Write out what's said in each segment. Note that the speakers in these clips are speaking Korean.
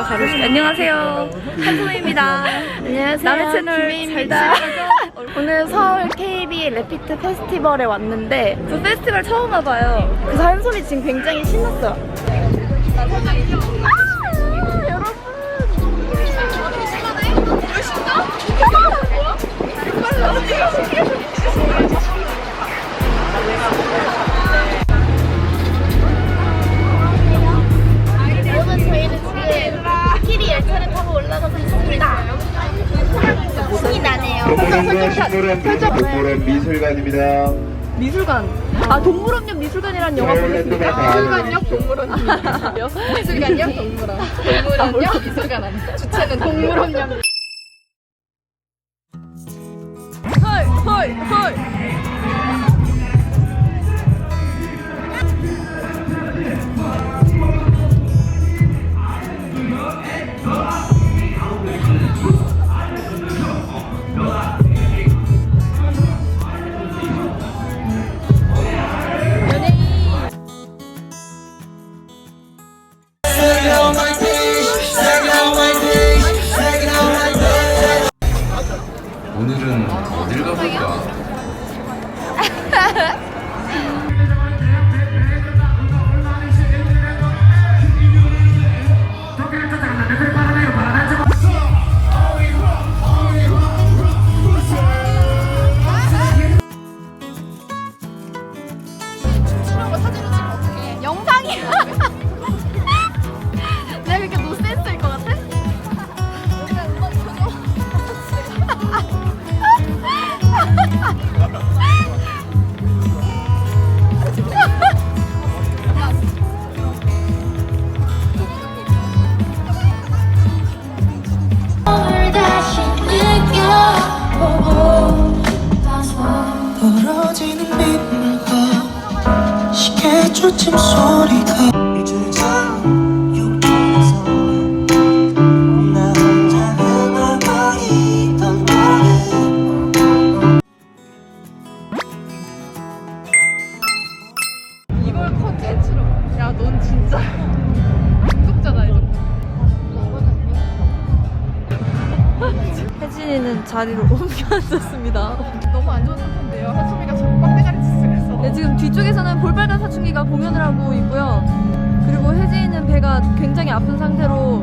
제가 가르쳐. 안녕하세요. 한소희입니다. 안녕하세요. 남의 채널 김혜입니다. 잘 오늘 서울 KB 래피트 페스티벌에 왔는데 저 페스티벌 처음 와봐요. 그 한소리 지금 굉장히 신났어요. 오 동물원과 식물원, 동물원 미술관입니다. 미술관. 아 동물원역 미술관이라는 영화 보겠습니다. 미술관역 동물원역. 미술관이요? 동물원. 동물원요? 미술관 아니야. 주체는 동물원요. 헐, 헐, 헐. 어딜 가볼까? 초침 소리가 이걸 컨텐츠로. 야, 넌 진짜 구독자다, 이거. 혜진이는 자리를 옮겨 앉았습니다. 너무 안 좋은 상 사춘기가 공연을 하고 있고요. 그리고 혜진이는 배가 굉장히 아픈 상태로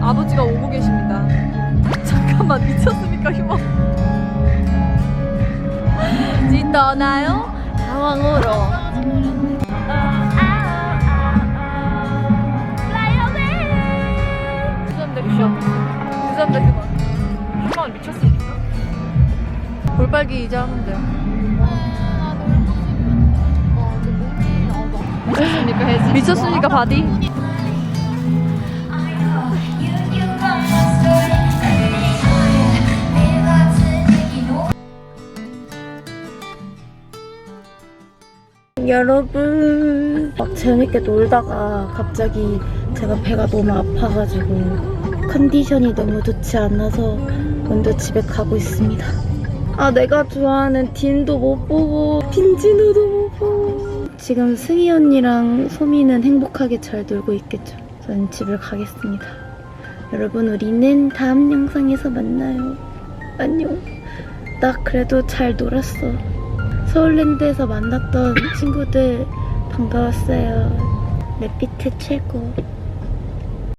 아버지가 오고 계십니다. 잠깐만 미쳤습니까 휴머? 지 떠나요? 휴. 죄송합니다 휴머. 휴먼 미쳤습니까? 볼빨기 이제 하면 돼요. 미쳤습니까, 혜지? 미쳤습니까 바디? 여러분 막 재밌게 놀다가 갑자기 제가 배가 너무 아파가지고 컨디션이 너무 좋지 않아서 먼저 집에 가고 있습니다 아 내가 좋아하는 딘도 못 보고 빈지노도 못 보고. 지금 승희 언니랑 소미는 행복하게 잘 놀고 있겠죠. 저는 집을 가겠습니다. 여러분 우리는 다음 영상에서 만나요. 안녕. 나 그래도 잘 놀았어. 서울랜드에서 만났던 친구들 반가웠어요. 래피트 최고.